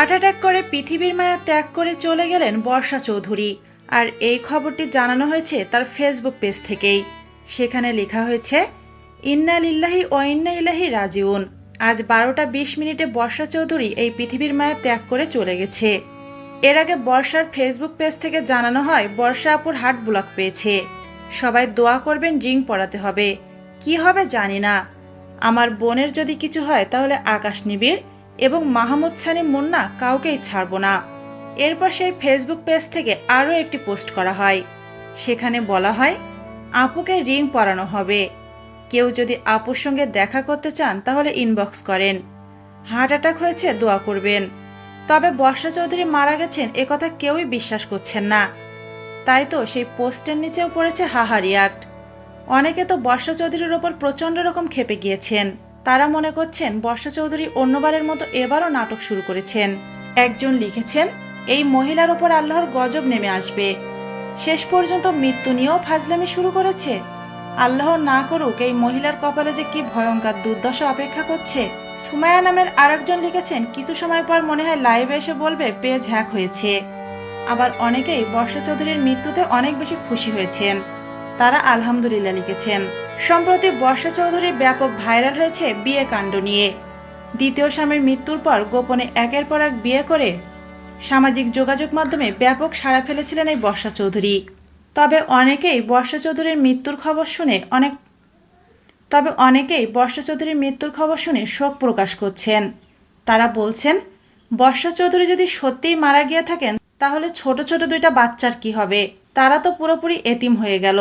Heart attack করে পৃথিবীর মায়া ত্যাগ করে চলে গেলেন বর্ষা চৌধুরী। আর এই খবরটি জানানো হয়েছে তার ফেসবুক পেজ থেকেই। সেখানে লেখা হয়েছে, ইন্না লিল্লাহি ও ইন্না রাজিউন। আজ বারোটা বিশ মিনিটে বর্ষা চৌধুরী এই পৃথিবীর মায়া ত্যাগ করে চলে গেছে। এর আগে বর্ষার ফেসবুক পেজ থেকে জানানো হয়, বর্ষা আপুর হার্ট ব্লক পেয়েছে। সবাই দোয়া করবেন রিং পড়াতে হবে। কি হবে জানি না। আমার বোনের যদি কিছু হয় তাহলে আকাশ নিবিড় এবং মাহমুদ সানি মুন্না কাউকেই ছাড়ব না। এরপর সেই ফেসবুক পেজ থেকে আরও একটি পোস্ট করা হয়। সেখানে বলা হয়, আপুকে রিং পরানো হবে। কেউ যদি আপুর সঙ্গে দেখা করতে চান তাহলে ইনবক্স করেন। হার্ট অ্যাটাক হয়েছে, দোয়া করবেন। তবে বর্ষা চৌধুরী মারা গেছেন একথা কেউই বিশ্বাস করছেন না। তাই তো সেই পোস্টের নিচেও পড়েছে হাহা রিয়াক্ট অনেকে তো বর্ষা চৌধুরীর ওপর প্রচণ্ড রকম খেপে গিয়েছেন। তারা মনে করছেন বর্ষা চৌধুরী অন্যবারের মতো এবারও নাটক শুরু করেছেন। একজন লিখেছেন, এই মহিলার ওপর আল্লাহর গজব নেমে আসবে। শেষ পর্যন্ত মৃত্যু নিয়েও ফাজলামি শুরু করেছে। আল্লাহ না করুক এই মহিলার কপালে যে কি ভয়ঙ্কর দুর্দশা অপেক্ষা করছে। সুমায়া নামের আরেকজন লিখেছেন, কিছু সময় পর মনে হয় লাইভে এসে বলবে, পেজ হ্যাক হয়েছে। আবার অনেকেই বর্ষা চৌধুরীর মৃত্যুতে অনেক বেশি খুশি হয়েছেন। তারা আলহামদুলিল্লাহ লিখেছেন। সম্প্রতি বর্ষা চৌধুরী ব্যাপক ভাইরাল হয়েছে বিয়ে কাণ্ড নিয়ে। দ্বিতীয় স্বামীর মৃত্যুর পর গোপনে একের পর এক বিয়ে করে সামাজিক যোগাযোগ মাধ্যমে ব্যাপক সাড়া ফেলেছিলেন এই বর্ষা চৌধুরী। তবে অনেকেই বর্ষা চৌধুরীর মৃত্যুর খবর শুনে অনেক তবে অনেকেই বর্ষা চৌধুরীর মৃত্যুর খবর শুনে শোক প্রকাশ করছেন। তারা বলছেন, বর্ষা চৌধুরী যদি সত্যিই মারা গিয়ে থাকেন, তাহলে ছোট ছোট দুইটা বাচ্চার কি হবে? তারা তো পুরোপুরি এতিম হয়ে গেল।